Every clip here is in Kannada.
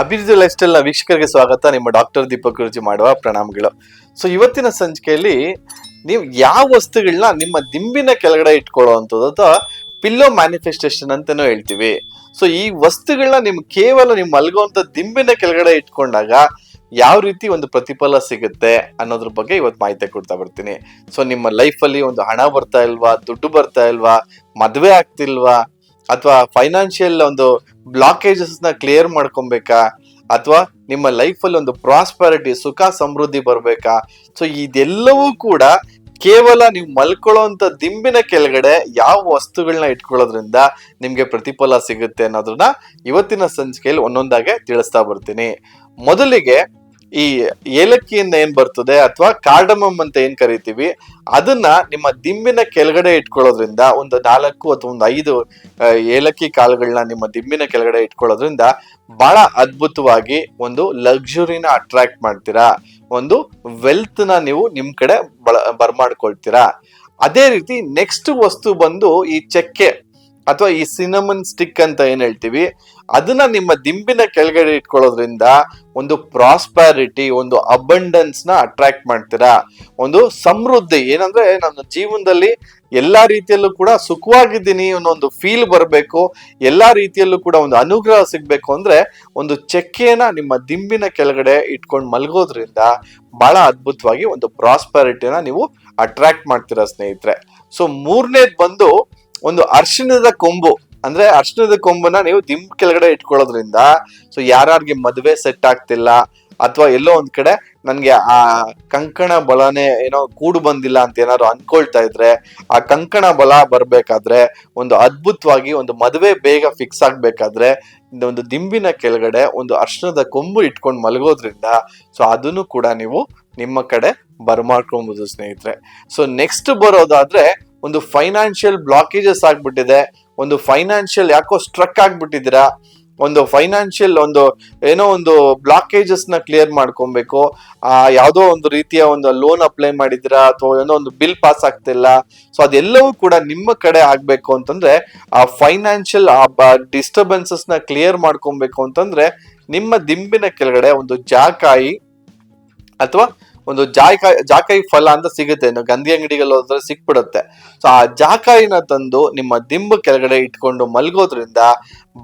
ಅಭಿವೃದ್ಧಿ ಲೈಫ್ ಸ್ಟೈಲ್ ವೀಕ್ಷಕರಿಗೆ ಸ್ವಾಗತ. ನಿಮ್ಮ ಡಾಕ್ಟರ್ ದೀಪಕ್ ಗುರುಜಿ ಮಾಡುವ ಪ್ರಣಾಮಗಳು. ಸೊ ಇವತ್ತಿನ ಸಂಚಿಕೆಯಲ್ಲಿ ನೀವು ಯಾವ ವಸ್ತುಗಳನ್ನ ನಿಮ್ಮ ದಿಂಬಿನ ಕೆಳಗಡೆ ಇಟ್ಕೊಳ್ಳುವಂಥದ್ದು ಅಥವಾ ಪಿಲ್ಲೋ ಮ್ಯಾನಿಫೆಸ್ಟೇಷನ್ ಅಂತಾನೂ ಹೇಳ್ತೀವಿ. ಸೊ ಈ ವಸ್ತುಗಳನ್ನ ನಿಮ್ ಕೇವಲ ನೀವು ಮಲಗುವಂತ ದಿಂಬಿನ ಕೆಳಗಡೆ ಇಟ್ಕೊಂಡಾಗ ಯಾವ ರೀತಿ ಒಂದು ಪ್ರತಿಫಲ ಸಿಗುತ್ತೆ ಅನ್ನೋದ್ರ ಬಗ್ಗೆ ಇವತ್ತು ಮಾಹಿತಿ ಕೊಡ್ತಾ ಬರ್ತೀನಿ. ಸೊ ನಿಮ್ಮ ಲೈಫಲ್ಲಿ ಒಂದು ಹಣ ಬರ್ತಾ ಇಲ್ವಾ, ದುಡ್ಡು ಬರ್ತಾ ಇಲ್ವಾ, ಮದುವೆ ಆಗ್ತಿಲ್ವಾ ಅಥವಾ ಫೈನಾನ್ಷಿಯಲ್ ಒಂದು ಬ್ಲಾಕೇಜಸ್ ಕ್ಲಿಯರ್ ಮಾಡ್ಕೊಬೇಕಾ? ಅಥವಾ ನಿಮ್ಮ ಲೈಫಲ್ಲಿ ಒಂದು ಪ್ರಾಸ್ಪರಿಟಿ ಸುಖ, ಸಮೃದ್ಧಿ ಬರಬೇಕಾ? ಸೊ ಇದೆಲ್ಲವೂ ಕೂಡ ಕೇವಲ ನೀವು ಮಲ್ಕೊಳ್ಳೋಂಥ ದಿಂಬಿನ ಕೆಳಗಡೆ ಯಾವ ವಸ್ತುಗಳನ್ನ ಇಟ್ಕೊಳ್ಳೋದ್ರಿಂದ ನಿಮಗೆ ಪ್ರತಿಫಲ ಸಿಗುತ್ತೆ ಅನ್ನೋದನ್ನ ಇವತ್ತಿನ ಸಂಚಿಕೆಯಲ್ಲಿ ಒಂದೊಂದಾಗೆ ತಿಳಿಸ್ತಾ ಬರ್ತೀನಿ. ಮೊದಲಿಗೆ ಈ ಏಲಕ್ಕಿಯಿಂದ ಏನ್ ಬರ್ತದೆ ಅಥವಾ ಕಾರ್ಡಮಮ್ ಅಂತ ಏನ್ ಕರಿತೀವಿ, ಅದನ್ನ ನಿಮ್ಮ ದಿಂಬಿನ ಕೆಳಗಡೆ ಇಟ್ಕೊಳ್ಳೋದ್ರಿಂದ ಒಂದು ನಾಲ್ಕು ಅಥವಾ ಒಂದು ಐದು ಏಲಕ್ಕಿ ಕಾಳುಗಳನ್ನ ನಿಮ್ಮ ದಿಂಬಿನ ಕೆಳಗಡೆ ಇಟ್ಕೊಳ್ಳೋದ್ರಿಂದ ಬಹಳ ಅದ್ಭುತವಾಗಿ ಒಂದು ಲಕ್ಸುರಿನ ಅಟ್ರಾಕ್ಟ್ ಮಾಡ್ತೀರಾ, ಒಂದು ವೆಲ್ತ್ನ ನೀವು ನಿಮ್ ಕಡೆ ಬಳ, ಬರ್ಮಾಡ್ಕೊಳ್ತೀರಾ. ಅದೇ ರೀತಿ ನೆಕ್ಸ್ಟ್ ವಸ್ತು ಬಂದು ಈ ಚಕ್ಕೆ. ಅಥವಾ ಈ ಸಿನಮನ್ ಸ್ಟಿಕ್ ಅಂತ ಏನ್ ಹೇಳ್ತೀವಿ, ಅದನ್ನ ನಿಮ್ಮ ದಿಂಬಿನ ಕೆಳಗಡೆ ಇಟ್ಕೊಳ್ಳೋದ್ರಿಂದ ಒಂದು ಪ್ರಾಸ್ಪ್ಯಾರಿಟಿ ಒಂದು ಅಬಂಡೆನ್ಸ್ನ ಅಟ್ರಾಕ್ಟ್ ಮಾಡ್ತೀರಾ? ಒಂದು ಸಮೃದ್ಧಿ, ಏನಂದ್ರೆ ನನ್ನ ಜೀವನದಲ್ಲಿ ಎಲ್ಲಾ ರೀತಿಯಲ್ಲೂ ಕೂಡ ಸುಖವಾಗಿದ್ದೀನಿ ಅನ್ನೋ ಒಂದು ಫೀಲ್ ಬರಬೇಕು, ಎಲ್ಲಾ ರೀತಿಯಲ್ಲೂ ಕೂಡ ಒಂದು ಅನುಗ್ರಹ ಸಿಗ್ಬೇಕು ಅಂದ್ರೆ ಒಂದು ಚೆಕ್ಕೆನ ನಿಮ್ಮ ದಿಂಬಿನ ಕೆಳಗಡೆ ಇಟ್ಕೊಂಡು ಮಲಗೋದ್ರಿಂದ ಬಹಳ ಅದ್ಭುತವಾಗಿ ಒಂದು ಪ್ರಾಸ್ಪ್ಯಾರಿಟಿನ ನೀವು ಅಟ್ರಾಕ್ಟ್ ಮಾಡ್ತೀರಾ ಸ್ನೇಹಿತರೆ. ಸೊ ಮೂರನೇದು ಬಂದು ಒಂದು ಅರ್ಶಿಣದ ಕೊಂಬು, ಅಂದ್ರೆ ಅರ್ಶಿಣದ ಕೊಂಬನ್ನ ನೀವು ದಿಂಬ್ ಕೆಳಗಡೆ ಇಟ್ಕೊಳ್ಳೋದ್ರಿಂದ ಸೊ ಯಾರ್ಯಾರಿಗೆ ಮದುವೆ ಸೆಟ್ ಆಗ್ತಿಲ್ಲ, ಅಥವಾ ಎಲ್ಲೋ ಒಂದ್ ಕಡೆ ನನ್ಗೆ ಆ ಕಂಕಣ ಬಲನೇ ಏನೋ ಕೂಡು ಬಂದಿಲ್ಲ ಅಂತ ಏನಾದ್ರು ಅನ್ಕೊಳ್ತಾ ಇದ್ರೆ, ಆ ಕಂಕಣ ಬಲ ಬರ್ಬೇಕಾದ್ರೆ, ಒಂದು ಅದ್ಭುತವಾಗಿ ಒಂದು ಮದುವೆ ಬೇಗ ಫಿಕ್ಸ್ ಆಗ್ಬೇಕಾದ್ರೆ ಒಂದು ದಿಂಬಿನ ಕೆಳಗಡೆ ಒಂದು ಅರ್ಶನದ ಕೊಂಬು ಇಟ್ಕೊಂಡು ಮಲಗೋದ್ರಿಂದ ಸೊ ಅದನ್ನು ಕೂಡ ನೀವು ನಿಮ್ಮ ಕಡೆ ಬರ್ಮಾಡ್ಕೊಬಹುದು ಸ್ನೇಹಿತರೆ. ಸೊ ನೆಕ್ಸ್ಟ್ ಬರೋದಾದ್ರೆ ಒಂದು ಫೈನಾನ್ಷಿಯಲ್ ಬ್ಲಾಕೇಜಸ್ ಆಗ್ಬಿಟ್ಟಿದೆ. ಒಂದು ಫೈನಾನ್ಷಿಯಲ್ ಯಾಕೋ ಸ್ಟ್ರಕ್ ಆಗ್ಬಿಟ್ಟಿದ್ದೀರಾ? ಒಂದು ಫೈನಾನ್ಷಿಯಲ್ ಒಂದು ಏನೋ ಒಂದು ಬ್ಲಾಕೇಜಸ್ ಕ್ಲಿಯರ್ ಮಾಡ್ಕೊಬೇಕು. ಆ, ಯಾವ್ದೋ ಒಂದು ರೀತಿಯ ಒಂದು ಲೋನ್ ಅಪ್ಲೈ ಮಾಡಿದಿರಾ ಅಥವಾ ಏನೋ ಒಂದು ಬಿಲ್ ಪಾಸ್ ಆಗ್ತಿಲ್ಲ. ಸೊ ಅದೆಲ್ಲವೂ ಕೂಡ ನಿಮ್ಮ ಕಡೆ ಆಗ್ಬೇಕು ಅಂತಂದ್ರೆ, ಆ ಫೈನಾನ್ಷಿಯಲ್ ಆ ಡಿಸ್ಟರ್ಬೆನ್ಸಸ್ನ ಕ್ಲಿಯರ್ ಮಾಡ್ಕೊಬೇಕು ಅಂತಂದ್ರೆ, ನಿಮ್ಮ ದಿಂಬಿನ ಕೆಳಗಡೆ ಒಂದು ಜಾಕಾಯಿ ಅಥವಾ ಒಂದು ಜಾಯ್ಕಾಯಿ ಜಾಕಾಯಿ ಫಲ ಅಂತ ಸಿಗುತ್ತೆ. ಗಂಧಿ ಅಂಗಡಿಗಳು ಹೋದ್ರೆ ಸಿಕ್ಬಿಡುತ್ತೆ. ಸೊ ಆ ಜಾಕಾಯಿನ ತಂದು ನಿಮ್ಮ ದಿಂಬು ಕೆಳಗಡೆ ಇಟ್ಕೊಂಡು ಮಲಗೋದ್ರಿಂದ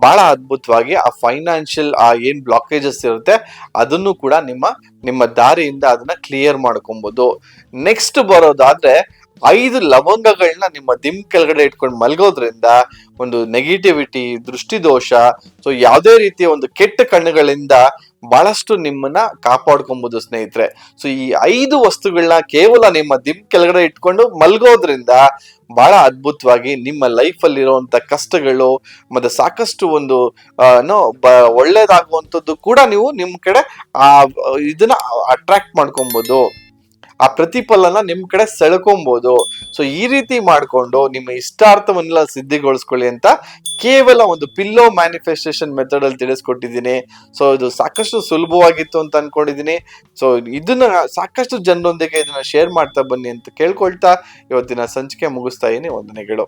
ಬಹಳ ಅದ್ಭುತವಾಗಿ ಆ ಫೈನಾನ್ಷಿಯಲ್ ಆ ಏನ್ ಬ್ಲಾಕೇಜಸ್ ಇರುತ್ತೆ, ಅದನ್ನು ಕೂಡ ನಿಮ್ಮ ನಿಮ್ಮ ದಾರಿಯಿಂದ ಅದನ್ನ ಕ್ಲಿಯರ್ ಮಾಡ್ಕೊಬಹುದು ನೆಕ್ಸ್ಟ್ ಬರೋದಾದ್ರೆ, ಐದು ಲವಂಗಗಳನ್ನ ನಿಮ್ಮ ದಿಮ್ ಕೆಳಗಡೆ ಇಟ್ಕೊಂಡು ಮಲಗೋದ್ರಿಂದ ಒಂದು ನೆಗೆಟಿವಿಟಿ ದೃಷ್ಟಿದೋಷ ಸೊ ಯಾವುದೇ ರೀತಿಯ ಒಂದು ಕೆಟ್ಟ ಕಣ್ಣುಗಳಿಂದ ಬಹಳಷ್ಟು ನಿಮ್ಮನ್ನ ಕಾಪಾಡ್ಕೊಬಹುದು ಸ್ನೇಹಿತರೆ. ಸೊ ಈ ಐದು ವಸ್ತುಗಳನ್ನ ಕೇವಲ ನಿಮ್ಮ ದಿಮ್ ಕೆಳಗಡೆ ಇಟ್ಕೊಂಡು ಮಲ್ಗೋದ್ರಿಂದ ಬಹಳ ಅದ್ಭುತವಾಗಿ ನಿಮ್ಮ ಲೈಫ್ ಅಲ್ಲಿ ಇರುವಂತ ಕಷ್ಟಗಳು ಮತ್ತೆ ಸಾಕಷ್ಟು ಒಂದು ಒಳ್ಳೇದಾಗುವಂಥದ್ದು ಕೂಡ ನೀವು ನಿಮ್ ಕಡೆ ಆ, ಇದನ್ನ ಅಟ್ರಾಕ್ಟ್ ಮಾಡ್ಕೊಬಹುದು ಆ ಪ್ರತಿಫಲನ ನಿಮ್ ಕಡೆ ಸೆಳ್ಕೊಬಹುದು ಸೊ ಈ ರೀತಿ ಮಾಡಿಕೊಂಡು ನಿಮ್ಮ ಇಷ್ಟಾರ್ಥವನ್ನೆಲ್ಲ ಸಿದ್ಧಿಗೊಳಿಸ್ಕೊಳ್ಳಿ ಅಂತ ಕೇವಲ ಒಂದು ಪಿಲ್ಲೋ ಮ್ಯಾನಿಫೆಸ್ಟೇಷನ್ ಮೆಥಡ್ ಅಲ್ಲಿ ತಿಳಿಸ್ಕೊಟ್ಟಿದ್ದೀನಿ. ಸೊ ಇದು ಸಾಕಷ್ಟು ಸುಲಭವಾಗಿತ್ತು ಅಂತ ಅನ್ಕೊಂಡಿದ್ದೀನಿ. ಸೊ ಇದನ್ನ ಸಾಕಷ್ಟು ಜನರೊಂದಿಗೆ ಇದನ್ನ ಶೇರ್ ಮಾಡ್ತಾ ಬನ್ನಿ ಅಂತ ಕೇಳ್ಕೊಳ್ತಾ ಇವತ್ತಿನ ಸಂಚಿಕೆ ಮುಗಿಸ್ತಾ ಇದೀನಿ ವಂದನೆಗಳು.